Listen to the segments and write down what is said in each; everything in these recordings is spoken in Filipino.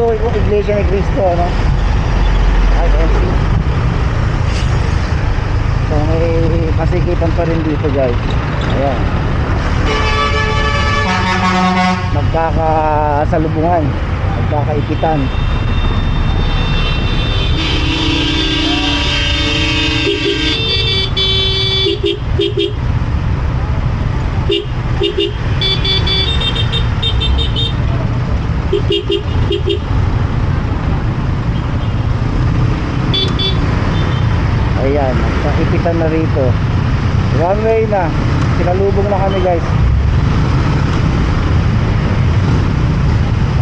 to, Iglesia ni Cristo, ano? IFC. So, may kasikipan pa rin dito, guys. Ayan. Magkakasalubungan. Magkakaipitan. Ayan, magkaipitan na rito. One way na. Sinalubong na kami, guys.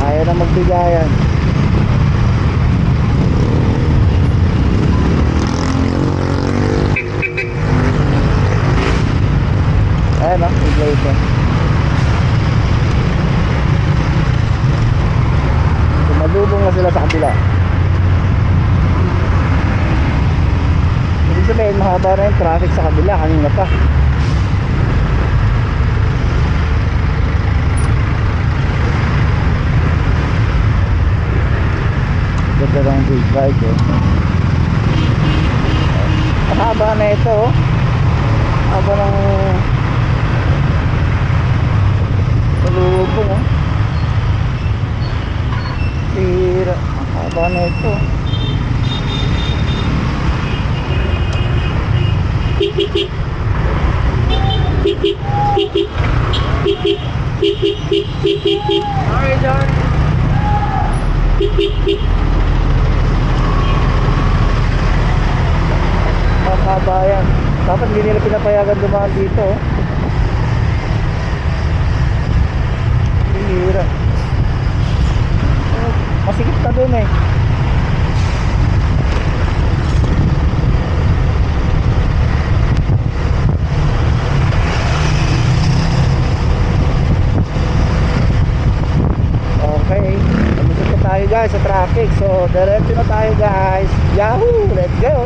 Ayaw na magbigayan. Ayan o, iglesia. Sumalubong na sila sa kabila. Ibig sabihin, mahaba na yung traffic sa kabila. Kanina pa. Ganda ng big bike eh. Ang haba na ito oh. Haba ng Ang haba na ito. Sorry, John. Haba yan. Dapat hindi nila pinapayagan dumaan dito oh. Tira. Oh, Ka dun eh. Okay, na tayo guys sa traffic. So, diretso na tayo guys. Yahoo! Let's go!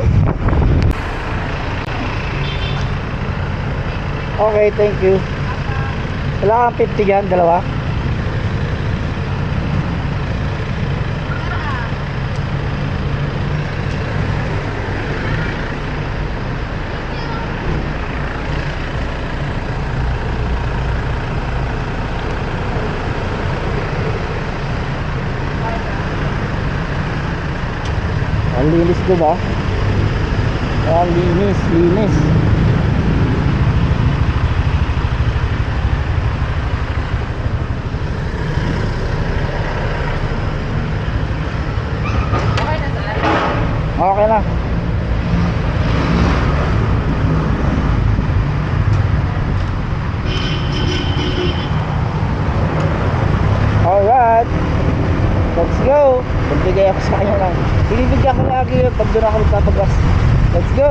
Okay, thank you. Wala kang 50 dyan, dalawa? Ang linis ko ba? Ang linis, linis. Okay na, sir. Okay na. Alright. Let's go. Pagbigay ako sa kanya lang. Binibigyan ko lagi yun pag doon ako magpapagas. Let's go.